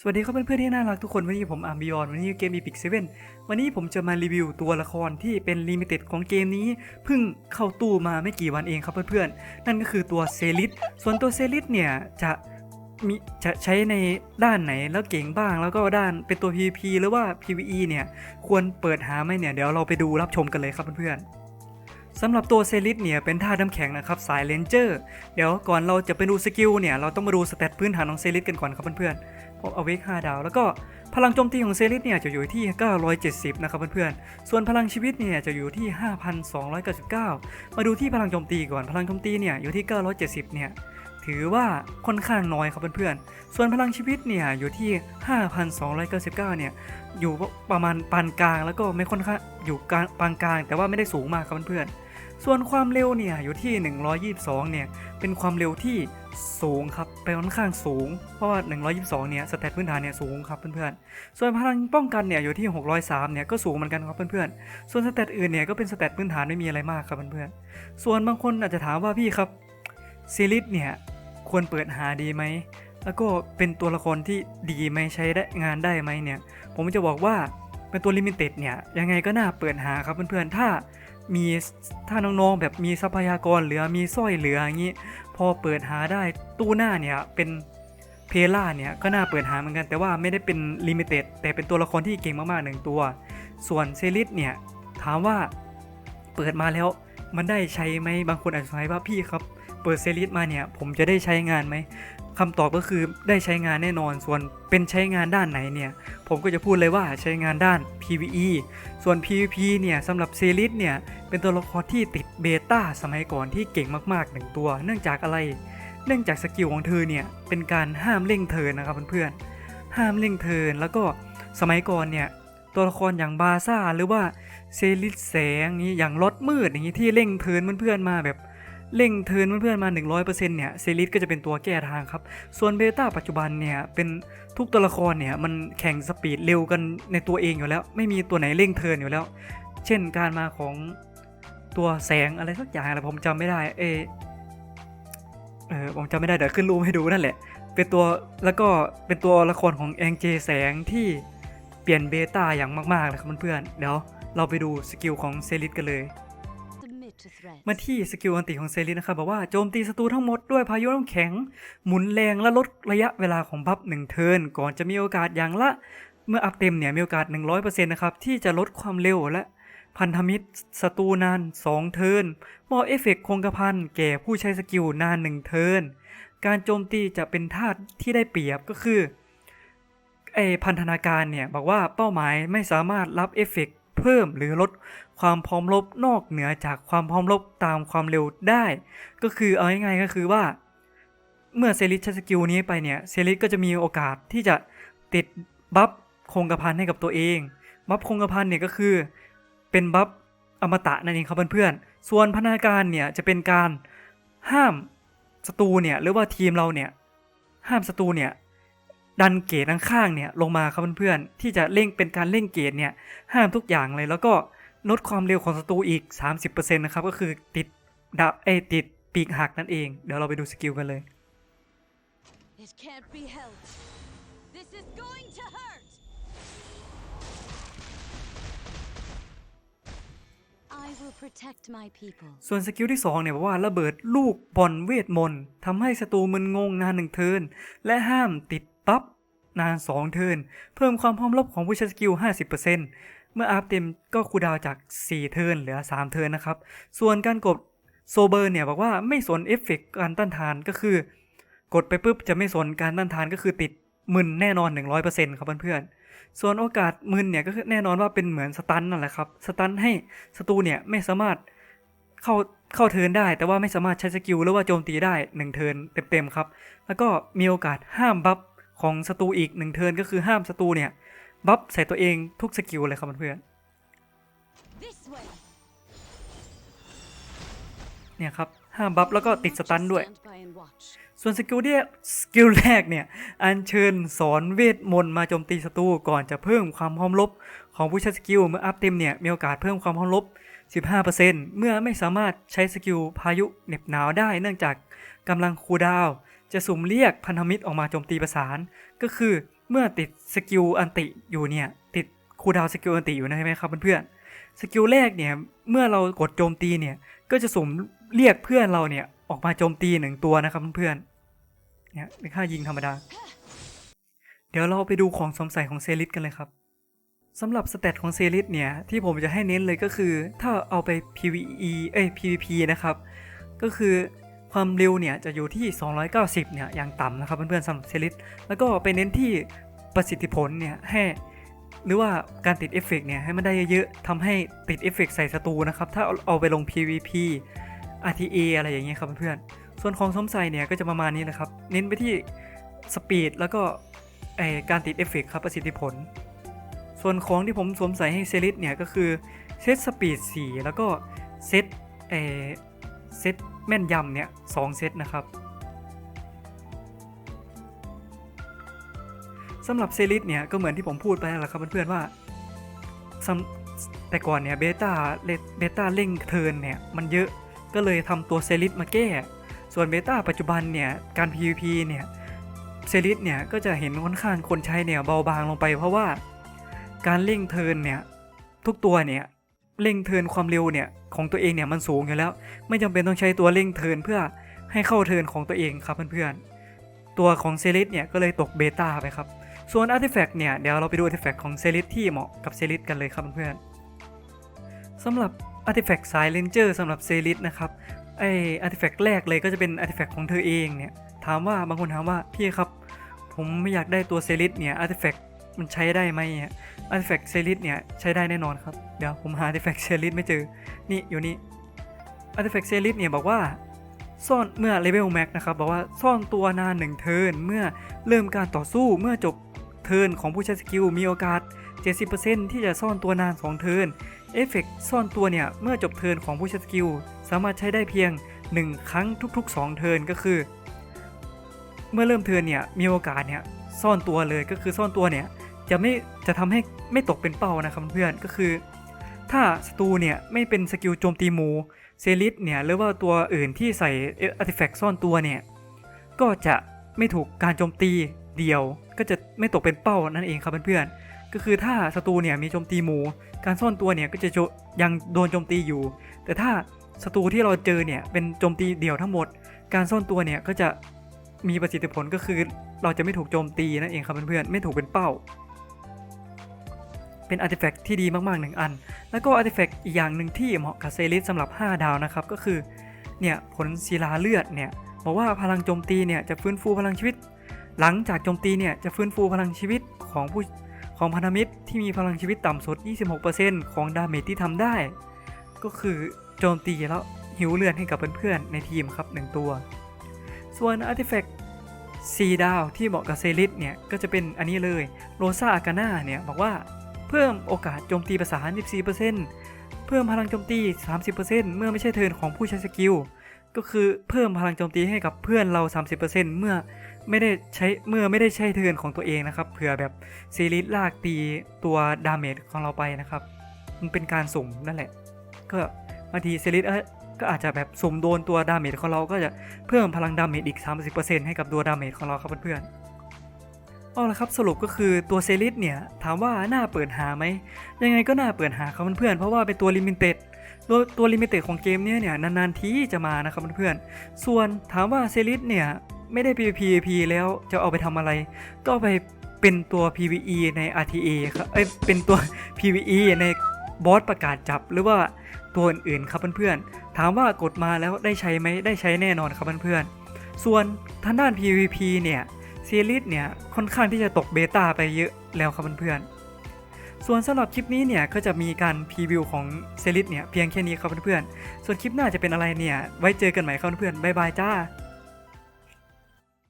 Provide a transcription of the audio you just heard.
สวัสดีครับเพื่อนๆที่น่ารักทุกคนวันนี้ผมอาร์มบิออนวันนี้เกม Epic 7วันนี้ผมจะมารีวิวตัวละครที่เป็นลิมิเต็ดของเกมนี้เพิ่งเข้าตู้มาไม่กี่วันเองครับเพื่อนๆ นั่นก็คือตัวเซลิสส่วนตัวเซลิสเนี่ยจะมีจะใช้ในด้านไหนแล้วเก่งบ้างแล้วก็ด้านเป็นตัว PVP หรือว่า PVE เนี่ยควรเปิดหาไหมเนี่ยเดี๋ยวเราไปดูรับชมกันเลยครับเพื่อนๆสำหรับตัวเซลิสเนี่ยเป็นท่าน้ำแข็งนะครับสายเลนเจอร์ เดี๋ยวก่อนเราจะไปดูสกิลเนี่ยเราต้องมาดูสเตตพื้นฐานของเซลิสกันก่อนครับเพื่อนๆ เอาเวก5ดาว แล้วก็พลังโจมตีของเซริสเนี่ยจะอยู่ที่ 970 นะครับเพื่อนๆ ส่วนพลังชีวิตเนี่ยจะอยู่ที่ 5,299 มาดูที่พลังโจมตีก่อน พลังโจมตีเนี่ยอยู่ที่ 970 เนี่ยถือว่าค่อนข้างน้อยครับเพื่อนๆ ส่วนพลังชีวิตเนี่ยอยู่ที่ 5,299 เนี่ยอยู่ประมาณปานกลางแล้วก็ไม่ค่อนข้างอยู่กลางปานกลาง แต่ว่าไม่ได้สูงมากครับเพื่อนๆ ส่วนความเร็วเนี่ยอยู่ที่ 122 เนี่ยเป็นความเร็วที่สูงครับเป็นค่อนข้างสูง เพราะว่า 122 เนี่ยสเตตพื้นฐานเนี่ยสูงครับเพื่อนๆ ส่วนพลังป้องกันเนี่ยอยู่ที่ 603 เนี่ยก็สูงเหมือนกันครับเพื่อนๆ ส่วนสเตตอื่นเนี่ยก็เป็นสเตตพื้นฐานไม่มีอะไรมากครับเพื่อนๆ ส่วนบางคนอาจจะถามว่าพี่ครับซีริสเนี่ยควรเปิดหาดีไหมแล้วก็เป็นตัวละครที่ดีไหมใช้ได้งานได้ไหมเนี่ยผมจะบอกว่าเป็นตัวลิมิเต็ดเนี่ยยังไงก็น่าเปิดหาครับเพื่อนๆ ถ้า มีถ้าน้องๆแบบมีทรัพยากรเหลือมีสร้อยเหลืออย่างนี้ พอเปิดหาได้ตู้หน้าเนี่ยเป็นเพล่าเนี่ยก็น่าเปิดหาเหมือนกันแต่ว่าไม่ได้เป็นลิมิเต็ดแต่เป็นตัวละครที่เก่งมากๆหนึ่งตัว ส่วนเซริสเนี่ยถามว่าเปิดมาแล้วมันได้ใช้ไหมบางคนอาจจะสงสัยว่าพี่ครับ เปิดเซริสมาเนี่ย ผมจะได้ใช้งานไหมคำตอบก็คือได้ใช้งานแน่นอน ส่วนเป็นใช้งานด้านไหนเนี่ย ผมก็จะพูดเลยว่าใช้งานด้าน PVE ส่วน PVP เนี่ยสำหรับเซริสเนี่ย เป็นตัวละครที่ติดเบต้าสมัยก่อนที่เก่งมากๆหนึ่งตัว เนื่องจากอะไร เนื่องจากสกิลของเธอเนี่ย เป็นการห้ามเร่งเทินนะครับเพื่อนๆ ห้ามเร่งเทินแล้วก็สมัยก่อนเนี่ยตัวละครอย่างบาซ่าหรือว่าเซริสแสงนี้อย่างลดมืดอย่างนี้ที่เร่งเทินเพื่อนๆมาแบบ เร่งเทินเพื่อนๆมา 100%เนี่ยเซริสก็จะเป็นตัวแก้ทางครับ ส่วนเบต้าปัจจุบันเนี่ยเป็นทุกตัวละครเนี่ยมันแข่งสปีดเร็วกันในตัวเองอยู่แล้ว ไม่มีตัวไหนเร่งเทินอยู่แล้ว เช่นการมาของตัวแสงอะไรสักอย่างอะไรผมจำไม่ได้เออเออผมจำไม่ได้เดี๋ยวขึ้นรูปให้ดูนั่นแหละ เป็นตัวแล้วก็เป็นตัวละครของแองเจแสงที่เปลี่ยนเบต้าอย่างมากๆเลยครับเพื่อนๆเดี๋ยวเราไปดูสกิลของเซริสกันเลย มาที่สกิลอันติของเซรินะครับบอกว่าโจมตีศัตรูทั้งหมดด้วยพายุน้ำแข็ง หมุนแรงและลดระยะเวลาของบัฟหนึ่งเทินก่อนจะมีโอกาสอย่างละ เมื่ออัพเต็มเนี่ยมีโอกาส 100%นะครับที่จะลดความเร็วและพันธมิตรศัตรูนาน 2 เทินมอบเอฟเฟกต์คงกระพันแก่ผู้ใช้สกิลนาน 1 เทินการโจมตีจะเป็นธาตุที่ได้เปรียบก็คือไอพันธนาการเนี่ยบอกว่าเป้าหมายไม่สามารถรับเอฟเฟกต์เพิ่มหรือลด ความพร้อมรบนอกเหนือจากความพร้อมรบตามความเร็วได้ ก็คือเอาง่ายๆก็คือว่า เมื่อเซริสใช้สกิลนี้ไปเนี่ยเซริสก็จะมีโอกาสที่จะติดบัฟคงกระพันให้กับตัวเอง บัฟคงกระพันเนี่ยก็คือเป็นบัฟอมตะนั่นเองครับเพื่อนๆ ส่วนพนาการเนี่ยจะเป็นการห้ามศัตรูเนี่ยหรือว่าทีมเราเนี่ยห้ามศัตรูเนี่ยดันเกรดข้างๆเนี่ยลงมาครับเพื่อนๆที่จะเร่งเป็นการเร่งเกรดเนี่ยห้ามทุกอย่างเลยแล้วก็ ลดความเร็วของศัตรูอีก 30%นะครับ ก็คือติดดาบเอยติดปีกหักนั่นเอง เดี๋ยวเราไปดูสกิลกันเลย It can't be helped. This is going to hurt. I will protect my people. ส่วนสกิลที่ 2 เนี่ยบอกว่าระเบิดลูกบอลเวทมนต์ทำให้ศัตรูมึนงงนานหนึ่งเทิร์นและห้ามติดปั๊บนาน 2 เทิร์นเพิ่มความพร้อมรบของผู้ใช้สกิล 50% เมื่ออัพเต็มก็คูดาวจาก 4 เทิร์นเหลือ 3 เทิร์นนะครับ ส่วนการกดโซเบอร์เนี่ยบอกว่าไม่สนเอฟเฟกต์การต้านทานก็คือ กดไปปุ๊บจะไม่สนการต้านทานก็คือติดมึนแน่นอน 100%ครับเพื่อนๆ ส่วนโอกาสมึนเนี่ยก็คือแน่นอนว่าเป็นเหมือนสตันนั่นแหละครับ สตันให้ศัตรูเนี่ยไม่สามารถเข้าเข้าเทินได้ แต่ว่าไม่สามารถใช้สกิลหรือว่าโจมตีได้ 1 เทินเต็มๆครับ แล้วก็มีโอกาสห้ามบัฟของศัตรูอีก 1 เทินก็คือห้ามศัตรูเนี่ย บัฟใส่ตัวเองทุกสกิลเลยครับเพื่อนเนี่ยครับห้ามบัฟแล้วก็ติดสตันด้วย ส่วนสกิลเนี่ยสกิลแรกเนี่ยอัญเชิญสอนเวทมนต์มาโจมตีศัตรูก่อนจะเพิ่มความพร้อมรบของผู้ใช้สกิลเมื่ออัพเต็มเนี่ยมีโอกาสเพิ่มความพร้อมรบ15%เมื่อไม่สามารถใช้สกิลพายุเหน็บหนาวได้เนื่องจากกำลังคูดาว จะสุ่มเรียกพันธมิตรออกมาโจมตีประสาน ก็คือ เมื่อติดสกิลอันติอยู่เนี่ย ติดคูดาวสกิลอันติอยู่นะใช่ไหมครับเพื่อนๆสกิลแรกเนี่ยเมื่อเรากดโจมตีเนี่ยก็จะสุ่มเรียกเพื่อนเราเนี่ยออกมาโจมตีหนึ่งตัวนะครับเพื่อนๆเนี่ยเป็นค่ายิงธรรมดา เดี๋ยวเราไปดูของสมใส่ของเซริสกันเลยครับสำหรับสเตตของเซริสเนี่ยที่ผมจะให้เน้นเลยก็คือ ถ้าเอาไป PVE เอ้ย PVP นะครับ ก็คือ ความเร็วเนี่ยจะอยู่ที่ 290 เนี่ยอย่างต่ำนะครับเพื่อนๆสำหรับเซริสแล้วก็ไปเน้นที่ประสิทธิผลเนี่ยให้หรือว่าการติดเอฟเฟกต์เนี่ยให้มันได้เยอะๆทำให้ติดเอฟเฟกต์ใส่ศัตรูนะครับ ถ้าเอาไปลง PVP RTA อะไรอย่างเงี้ยครับเพื่อนๆส่วนของสวมใส่เนี่ยก็จะประมาณนี้นะครับ เน้นไปที่สปีดแล้วก็การติดเอฟเฟกต์ครับประสิทธิผล ส่วนของที่ผมสวมใส่ให้เซริสเนี่ยก็คือเซตสปีด4แล้วก็เซตเออเซต แม่นยำเนี่ยสองเซตนะครับสำหรับเซริสเนี่ยก็เหมือนที่ผมพูดไปแล้วครับเพื่อนๆว่าแต่ก่อนเนี่ยเบต้าเบต้าเร่งเทินเนี่ยมันเยอะก็เลยทำตัวเซริสมาแก้ ส่วนเบต้าปัจจุบันเนี่ยการ PVP เนี่ยเซริสเนี่ยก็จะเห็นค่อนข้างคนใช้เนี่ยเบาบางลงไปเพราะว่าการเร่งเทินเนี่ยทุกตัวเนี่ย เร่งเทินความเร็วเนี่ยของตัวเองเนี่ยมันสูงอยู่แล้ว ไม่จำเป็นต้องใช้ตัวเร่งเทินเพื่อให้เข้าเทินของตัวเองครับเพื่อนๆ ตัวของเซริสเนี่ยก็เลยตกเบต้าไปครับ ส่วนอาร์ติแฟกต์เนี่ยเดี๋ยวเราไปดูอาร์ติแฟกต์ของเซริสที่เหมาะกับเซริสกันเลยครับเพื่อนๆสำหรับอาร์ติแฟกต์สายเลนเจอร์สำหรับเซริสนะครับไออาร์ติแฟกต์แรกเลยก็จะเป็นอาร์ติแฟกต์ของเธอเองเนี่ยถามว่าบางคนถามว่าพี่ครับ ผมไม่อยากได้ตัวเซริสเนี่ยอาร์ติแฟกต์มันใช้ได้ไหม อาร์ติแฟกเซริสเนี่ยใช้ได้แน่นอนครับ เดี๋ยวผมหาอาร์ติแฟกเซริสไม่เจอ นี่อยู่นี่อาร์ติแฟกเซริสเนี่ยบอกว่าซ่อนเมื่อเลเวลแม็กนะครับบอกว่าซ่อนตัวนานหนึ่งเทิร์นเมื่อเริ่มการต่อสู้เมื่อจบเทิร์นของผู้ใช้สกิลมีโอกาส 70%ที่จะซ่อนตัวนาน 2 เทิร์นเอฟเฟกซ่อนตัวเนี่ยเมื่อจบเทิร์นของผู้ใช้สกิลสามารถใช้ได้เพียง 1 ครั้งทุก ๆ 2 เทิร์นก็คือ เมื่อเริ่มเทิร์นเนี่ยมีโอกาสเนี่ยซ่อนตัวเลยก็คือซ่อนตัวเนี่ยจะไม่จะทำให้ ไม่ตกเป็นเป้านะครับเพื่อนก็คือ ถ้าศัตรูเนี่ยไม่เป็นสกิลโจมตีหมูเซริสเนี่ยหรือว่าตัวอื่นที่ใส่อาร์ติแฟกต์ซ่อนตัวเนี่ยก็จะไม่ถูกการโจมตีเดียว ก็จะไม่ตกเป็นเป้านั่นเองครับเพื่อนๆก็คือถ้าศัตรูเนี่ยมีโจมตีหมู การซ่อนตัวเนี่ยก็จะยังโดนโจมตีอยู่ แต่ถ้าศัตรูที่เราเจอเนี่ยเป็นโจมตีเดี่ยวทั้งหมด การซ่อนตัวเนี่ยก็จะมีประสิทธิผลก็คือเราจะไม่ถูกโจมตีนั่นเองครับเพื่อนๆไม่ถูกเป็นเป้า เป็นอาร์ติแฟกต์ที่ดีมากๆหนึ่งอัน แล้วก็อาร์ติแฟกต์อีกอย่างหนึ่งที่เหมาะกับเซริสสำหรับ 5 ดาวนะครับ ก็คือ เนี่ยผลศิลาเลือดเนี่ยบอกว่าพลังโจมตีเนี่ยจะฟื้นฟูพลังชีวิต หลังจากโจมตีเนี่ยจะฟื้นฟูพลังชีวิตของผู้ของพันธมิตรที่มีพลังชีวิตต่ำสุด 26%ของดาเมจที่ทำได้ ก็คือโจมตีแล้วหิวเลือดให้กับเพื่อนๆในทีมครับหนึ่งตัว ส่วนอาร์ติแฟกต์4ดาวที่เหมาะกับเซริสเนี่ยก็จะเป็นอันนี้เลยโรซาอากาน่าเนี่ยบอกว่า เพิ่มโอกาสโจมตีภาษา14%เพิ่มพลังโจมตี 30%เมื่อไม่ใช่เทินของผู้ใช้สกิล ก็คือเพิ่มพลังโจมตีให้กับเพื่อนเรา 30%เมื่อไม่ได้ใช้เมื่อไม่ได้ใช้เทินของตัวเองนะครับเผื่อแบบซีรีส์ลากตีตัวดาเมจของเราไปนะครับ มันเป็นการสุ่มนั่นแหละ ก็บางทีซีรีส์เอก็อาจจะแบบสุ่มโดนตัวดาเมจของเราก็จะเพิ่มพลังดาเมจอีก 30%ให้กับตัวดาเมจของเราครับเพื่อนๆ เอาละครับสรุปก็คือตัวเซริสเนี่ย ถามว่าน่าเปิดหาไหม ยังไงก็น่าเปิดหาครับเพื่อนเพราะว่าเป็นตัวลิมิเต็ดตัวตัวลิมิเต็ดของเกมเนี้ยเนี่ยนานๆทีจะมานะครับเพื่อนส่วนถามว่าเซริสเนี่ยไม่ได้ PVP แล้วจะเอาไปทำอะไร ก็ไปเป็นตัว PVE ใน RTA ครับเอ้ยเป็นตัว PVE ในบอสประกาศจับหรือว่าตัวอื่นๆครับเพื่อนๆถามว่ากดมาแล้วได้ใช้ไหมได้ใช้แน่นอนครับเพื่อนๆส่วนทางด้าน PVP เนี่ย ซีรีส์เนี่ยค่อนข้างที่จะตกเบต้าไปเยอะแล้วครับเพื่อนๆ ส่วนสำหรับคลิปนี้เนี่ยก็จะมีการพรีวิวของซีรีส์เนี่ยเพียงแค่นี้ครับเพื่อนๆ ส่วนคลิปหน้าจะเป็นอะไรเนี่ยไว้เจอกันใหม่ครับเพื่อนๆบ๊ายบายจ้า